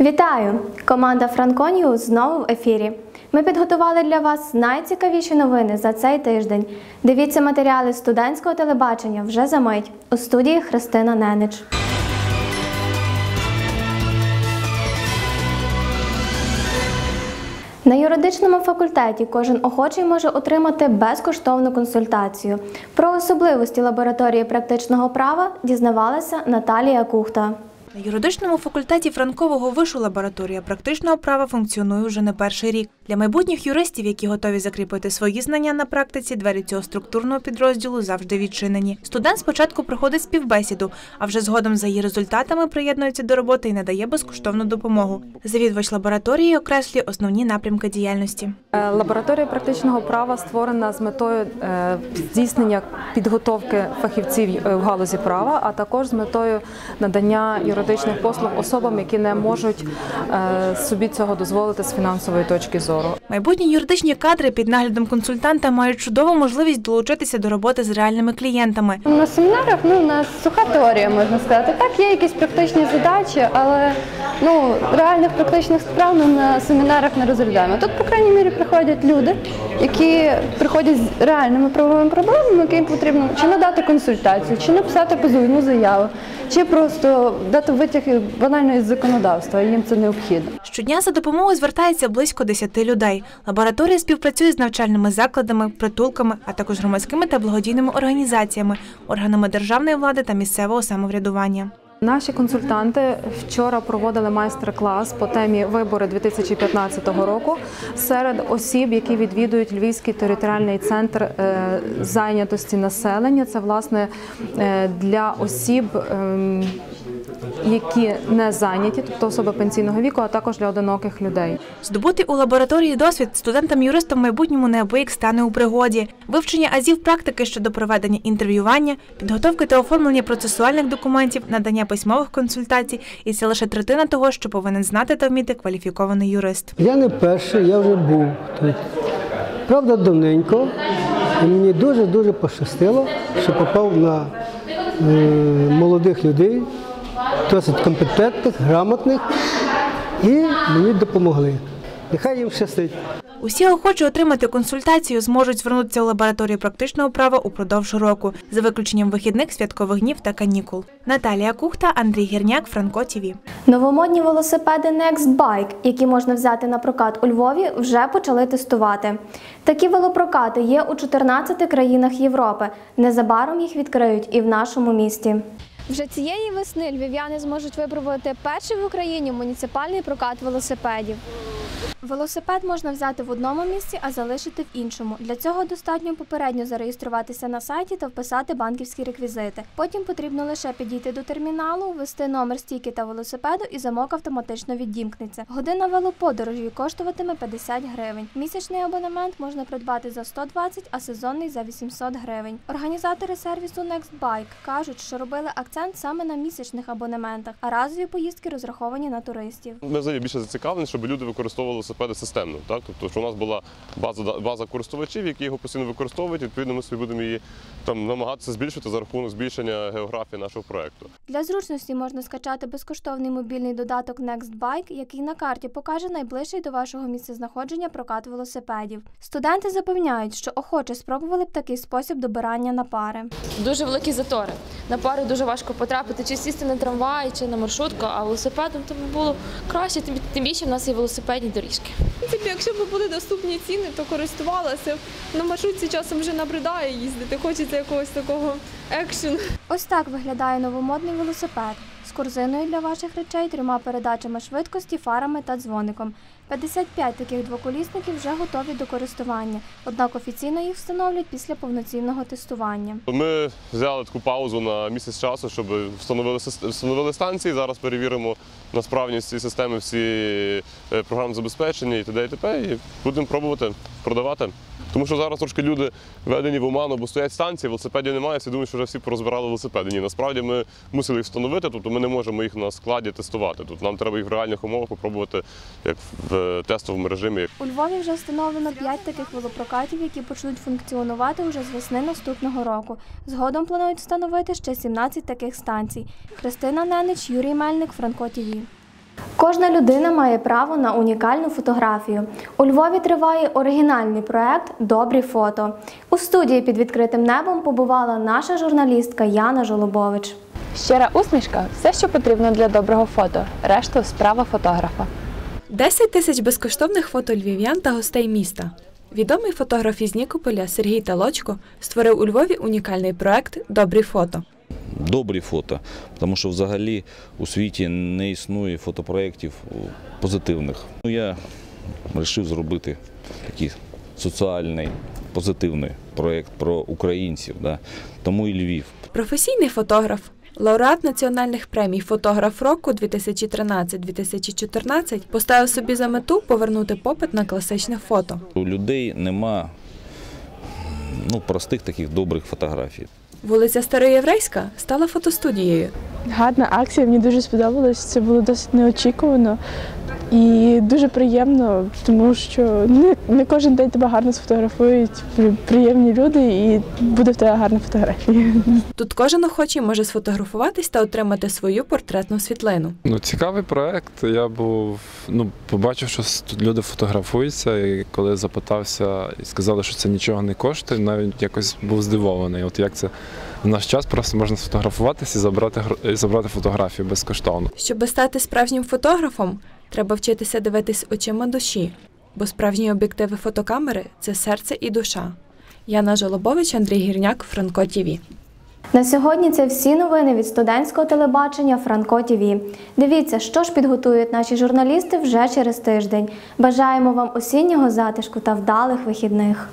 Вітаю! Команда Франконію знову в ефірі. Ми підготували для вас найцікавіші новини за цей тиждень. Дивіться матеріали студентського телебачення вже за мить у студії Христина Ненич. На юридичному факультеті кожен охочий може отримати безкоштовну консультацію. Про особливості лабораторії практичного права дізнавалася Наталія Кухта. На юридичному факультеті Франкового вишу лабораторія практичного права функціонує вже не перший рік. Для майбутніх юристів, які готові закріпити свої знання на практиці, двері цього структурного підрозділу завжди відчинені. Студент спочатку проходить співбесіду, а вже згодом за її результатами приєднується до роботи і надає безкоштовну допомогу. Завідувач лабораторії окреслює основні напрямки діяльності. Е, Лабораторія практичного права створена з метою е, здійснення підготовки фахівців е, в галузі права, а також з метою надання юридичних послуг особам, які не можуть е, собі цього дозволити з фінансової точки зору. Майбутні юридичні кадри під наглядом консультанта мають чудову можливість долучитися до роботи з реальними клієнтами. На семінарах ну, у нас суха теорія, можна сказати. Так, є якісь практичні задачі, але ну, реальних практичних справ ми на семінарах не розглядаємо. Тут, по крайній мірі, приходять люди, які приходять з реальними правовими проблемами, яким потрібно чи надати консультацію, чи написати позовну заяву, чи просто дати витяги банально із законодавства, їм це необхідно. Щодня за допомогою звертається близько 10 людей. Лабораторія співпрацює з навчальними закладами, притулками, а також громадськими та благодійними організаціями, органами державної влади та місцевого самоврядування. Наші консультанти вчора проводили майстер-клас по темі вибори 2015 року серед осіб, які відвідують Львівський територіальний центр е, зайнятості населення. Це власне е, для осіб. Які не зайняті, тобто особи пенсійного віку, а також для одиноких людей. Здобутий у лабораторії досвід студентам-юристам в майбутньому неабияк стане у пригоді. Вивчення азів практики щодо проведення інтерв'ювання, підготовки та оформлення процесуальних документів, надання письмових консультацій, і це лише третина того, що повинен знати та вміти кваліфікований юрист. Я не перший, я вже був тут. Правда, давненько. І мені дуже-дуже пощастило, що попав на е, молодих людей, досить компетентних, грамотних, і мені допомогли. Нехай їм щастить. Усі охочі отримати консультацію зможуть звернутися у лабораторію практичного права упродовж року, за виключенням вихідних, святкових днів та канікул. Наталія Кухта, Андрій Гірняк, Франко ТІВІ. Новомодні велосипеди Next Bike, які можна взяти на прокат у Львові, вже почали тестувати. Такі велопрокати є у 14 країнах Європи. Незабаром їх відкриють і в нашому місті. Вже цієї весни львів'яни зможуть випробувати перший в Україні муніципальний прокат велосипедів. Велосипед можна взяти в одному місці, а залишити в іншому. Для цього достатньо попередньо зареєструватися на сайті та вписати банківські реквізити. Потім потрібно лише підійти до терміналу, ввести номер стійки та велосипеду, і замок автоматично відімкнеться. Година велоподорожі коштуватиме 50 гривень. Місячний абонемент можна придбати за 120, а сезонний за 800 гривень. Організатори сервісу NextBike кажуть, що робили акцент саме на місячних абонементах, а разові поїздки розраховані на туристів. Ми взагалі більше зацікавлені, щоб люди використовували велосипеди системно. Так? Тобто, що у нас була база, база користувачів, які його постійно використовують, відповідно, ми собі будемо її там намагатися збільшити за рахунок збільшення географії нашого проекту. Для зручності можна скачати безкоштовний мобільний додаток NextBike, який на карті покаже найближчий до вашого місцезнаходження прокат велосипедів. Студенти запевняють, що охоче спробували б такий спосіб добирання на пари. Дуже великі затори. На пари дуже важко потрапити, чи сісти на трамвай, чи на маршрутку, а велосипедом то було краще, тим, тим більше в нас є велосипедні доріжки. В принципі, якщо б були доступні ціни, то користувалася. На маршрутці часом вже набридає їздити. Хочеться якогось такого екшену. Ось так виглядає новомодний велосипед з корзиною для ваших речей, трьома передачами швидкості, фарами та дзвоником. 55 таких двоколісників вже готові до користування, однак офіційно їх встановлять після повноцінного тестування. Ми взяли таку паузу на місяць часу, щоб встановили, встановили станції. Зараз перевіримо на справність цієї системи всі е, програмні забезпечення і т.д. і т.п. І будемо пробувати продавати. Тому що зараз трошки люди введені в оману, бо стоять станції, велосипедів немає, всі думають, що вже всі порозбирали велосипеди. Ні, насправді ми мусили їх встановити, тобто ми не можемо їх на складі тестувати. Тут нам треба їх в реальних умовах попробувати, як в е, тестовому режимі. У Львові вже встановлено 5 таких велопрокатів, які почнуть функціонувати уже з весни наступного року. Згодом планують встановити ще 17 таких станцій. Христина Ненич, Юрій Мельник, Франко ТІВІ. Кожна людина має право на унікальну фотографію. У Львові триває оригінальний проект Добрі фото. У студії під відкритим небом побувала наша журналістка Яна Жолобович. Щира усмішка все, що потрібно для доброго фото. Решту справа фотографа. 10 тисяч безкоштовних фото львів'ян та гостей міста. Відомий фотограф із Нікополя Сергій Талочко створив у Львові унікальний проект Добрі фото. Добрі фото, тому що взагалі у світі не існує фотопроєктів позитивних. Ну, я вирішив зробити такий соціальний, позитивний проєкт про українців, да. тому і Львів. Професійний фотограф, лауреат національних премій Фотограф року 2013-2014 поставив собі за мету повернути попит на класичне фото. У людей нема ну, простих таких добрих фотографій. Вулиця Староєврейська стала фотостудією. Гарна акція, мені дуже сподобалось. Це було досить неочікувано і дуже приємно, тому що не, не кожен день тебе гарно сфотографують при- приємні люди, і буде в тебе гарна фотографія. Тут кожен охочий може сфотографуватись та отримати свою портретну світлину. Ну, цікавий проект. Я був, ну, побачив, що тут люди фотографуються, і коли запитався і сказали, що це нічого не коштує, навіть якось був здивований. От як це в наш час просто можна сфотографуватися і забрати, гро- і забрати фотографію безкоштовно. Щоби стати справжнім фотографом, треба вчитися дивитись очима душі, бо справжні об'єктиви фотокамери це серце і душа. Яна Жолобович, Андрій Гірняк, Франко Тіві. На сьогодні це всі новини від студентського телебачення Франко ТІВІ. Дивіться, що ж підготують наші журналісти вже через тиждень. Бажаємо вам осіннього затишку та вдалих вихідних.